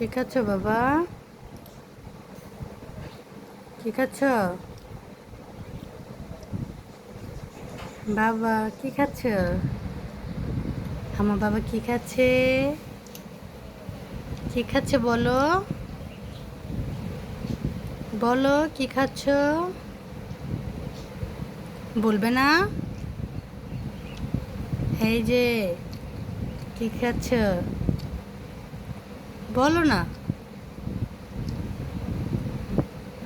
কি খাচ্ছ, বাবা? কি খাচ্ছ? বাবা, কি খাচ্ছ? আমার বাবা কি খাচ্ছে? কি খাচ্ছে বলো? বলো, কি খাচ্ছ? বলবে না? এই যে, কি খাচ্ছ? বলো না।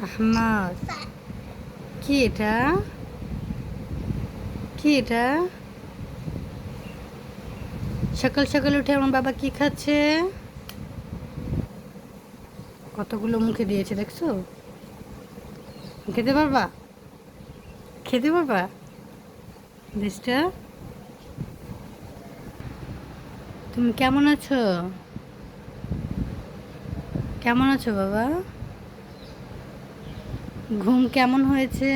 আহমদ। কি এটা? কি এটা? সকাল সকাল উঠে আমার বাবা কি খাচ্ছে? কতগুলো মুখে দিয়েছে দেখছ? খেতে পারবা? খেতে পারবা? দেশটা? তুমি কেমন আছো? কেমন আছো বাবা? ঘুম কেমন হয়েছে?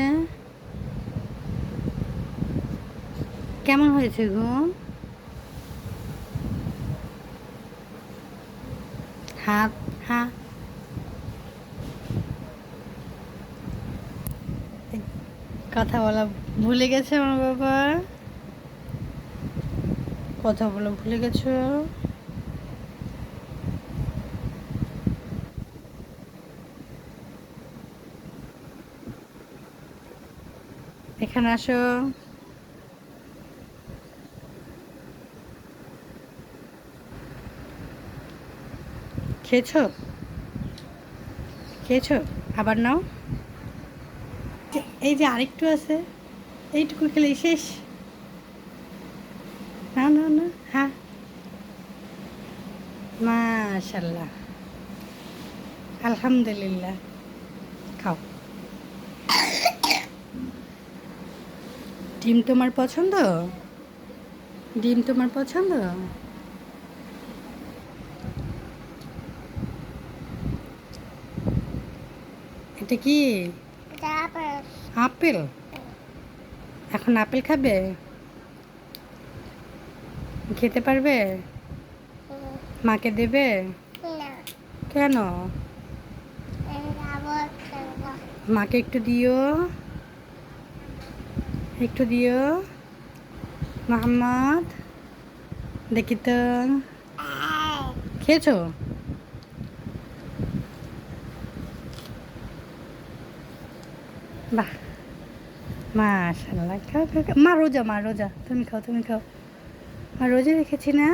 কেমন হয়েছে ঘুম? হাত হ্যাঁ কথা বলা ভুলে গেছে আমার বাবা? কথা বলা ভুলে গেছো? এখানে আসো। খেয়েছো? খেয়েছো? আবার নাও। এই যে আরেকটু আছে। এইটুকু খেলেই শেষ। না না না হ্যাঁ। মাশাল্লাহ। আলহামদুলিল্লাহ খাও ডিম তোমার পছন্দ? ডিম তোমার পছন্দ? এটা কি? আপেল। এখন আপেল খাবে? খেতে পারবে? মাকে দেবে? কেন? মাকে একটু দিও। একটু দিও। মোহাম্মদ, দেখি তো। খেয়েছো? বাহ। মাশাল্লাহ, খাও খাও। মা, রোজা মা, রোজা। তুমি খাও তুমি খাও। মা, রোজা রেখেছি না?